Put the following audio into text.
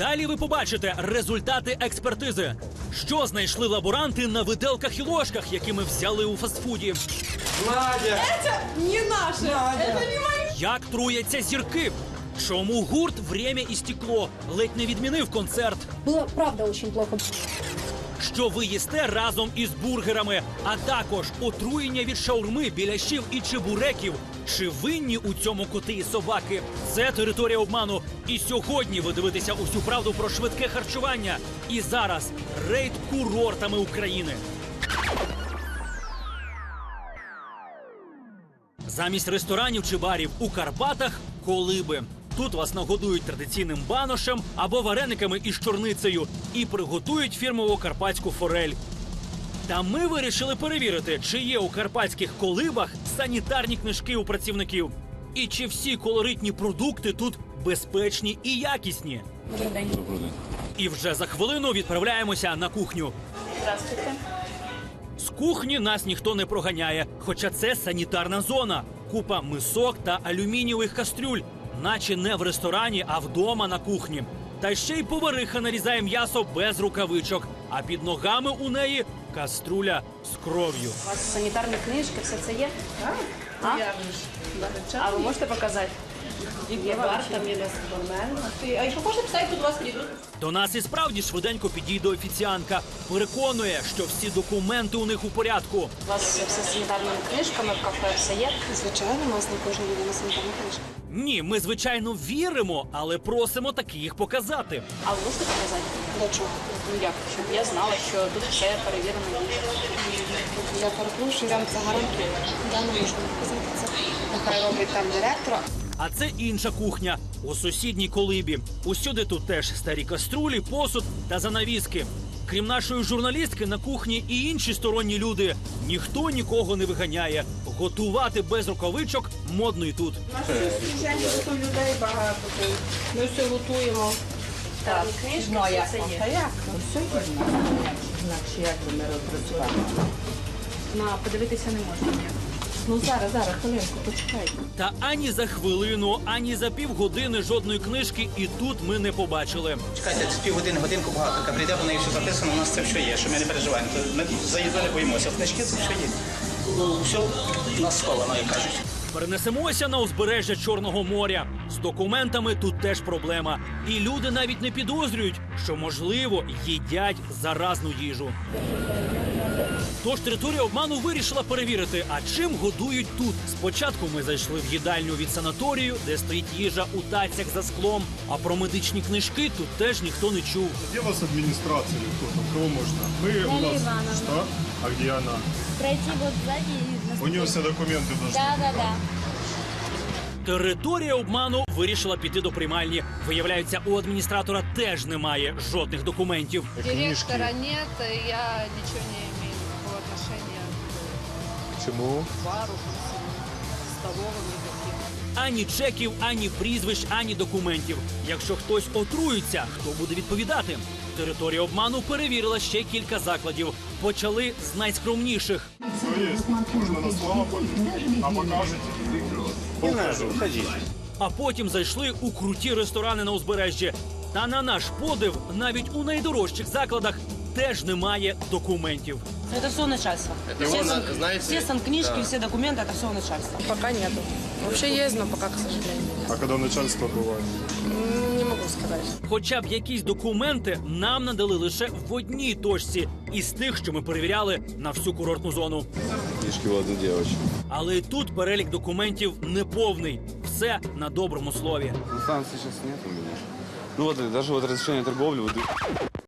Далі ви побачите результати експертизи. Що знайшли лаборанти на виделках і ложках, які ми взяли у фастфуді? Не наше. Это не мои. Як труяться зірки? Чому гурт «Время і стекло» ледь не відмінив концерт? Было, правда, очень плохо. Що ви їсте разом із бургерами, а також отруєння від шаурми, біляшів і чебуреків. Чи винні у цьому коти і собаки? Це територія обману. І сьогодні ви дивитеся усю правду про швидке харчування. І зараз рейд курортами України. Замість ресторанів чи барів у Карпатах колиби. Тут вас нагодують традиційним баношем або варениками із чорницею і приготують фірмову карпатську форель. Та ми вирішили перевірити, чи є у карпатських колибах санітарні книжки у працівників. І чи всі колоритні продукти тут безпечні і якісні. Добрый день. І вже за хвилину відправляємося на кухню. Здравствуйте. З кухні нас ніхто не проганяє, хоча це санітарна зона. Купа мисок та алюмінієвих кастрюль, наче не в ресторані, а вдома на кухні. Та ще й повариха нарізає м'ясо без рукавичок, а під ногами у неї каструля з кров'ю. У вас санітарні книжки, все це є? А? А ви можете показати? Є варта. А еще можно писать, тут у вас? До нас і справді швиденько підійде офіціантка. Переконує, що всі документи у них у порядку. У вас все з санітарними книжками в кафе все є? Звичайно, у нас на кожній людині санітарна книжка. Ні, ми звичайно віримо, але просимо таки їх показати. А ви можете показати? Для чого? Ну як? Щоб я знала, що тут все перевірено. Я перепрошую, я вам це гарантую. Я не можу показати це. Нехай робить там директор. А це інша кухня у сусідній колибі. Усюди тут теж старі каструлі, посуд та занавіски. Крім нашої журналістки, на кухні і інші сторонні люди. Ніхто нікого не виганяє. Готувати без рукавичок модно й тут. Тут людей багато. Ми все готуємо. Так, книжки, Ну, все як? Та як? Ну, все є. Інакше як би ми розпрацювали? На подивитися не можна ніяк. Ну, зараз, зараз, хвилинку, почекайте. Та ані за хвилину, ані за півгодини жодної книжки і тут ми не побачили. Чекайте, це півгодини, годинку багато. Яка прийде, в неї все записано, у нас це все є, що ми не переживаємо. То Ми не боїмося. Книжки це все є. Ну, все у нас сховано, як кажуть. Перенесемося на узбережжя Чорного моря. З документами тут теж проблема. І люди навіть не підозрюють, що можливо їдять заразну їжу. Тож територія обману вирішила перевірити, а чим годують тут. Спочатку ми зайшли в їдальню від санаторію, де стоїть їжа у тацях за склом. А про медичні книжки тут теж ніхто не чув. Где у вас администрация или кто там? Кого можно? Мы у нас... Ивановна. А где она? Пройти вот сзади и У нее все документы должны Да, да, да. Територія обману вирішила піти до приймальні. Виявляється, у адміністратора теж немає жодних документів. Директора нет, я ничего не имею никакого отношения Почему? к бару, столовым никаким. Ані чеків, ані прізвищ, ані документів. Якщо хтось отруїться, хто буде відповідати? Територія обману перевірила ще кілька закладів. Почали з найскромніших. Все есть. Можно на слова А покажете? Покажу. А потім зайшли у круті ресторани на узбережжі. Та на наш подив, навіть у найдорожчих закладах теж немає документів. Это все начальство. все, сан, все санкнижки, все документы, это все начальство. Пока нету. Вообще есть, но пока, к сожалению. А когда начальство бывает? М, Не могу сказать. Хоча б якісь документи нам надали лише в одній точці із тих, що ми перевіряли на всю курортну зону. Книжки у одну девочку. Але і тут перелік документів неповний. Все на доброму слові. Ну, станции сейчас нет у меня. Ну вот, даже вот разрешение торговли, вот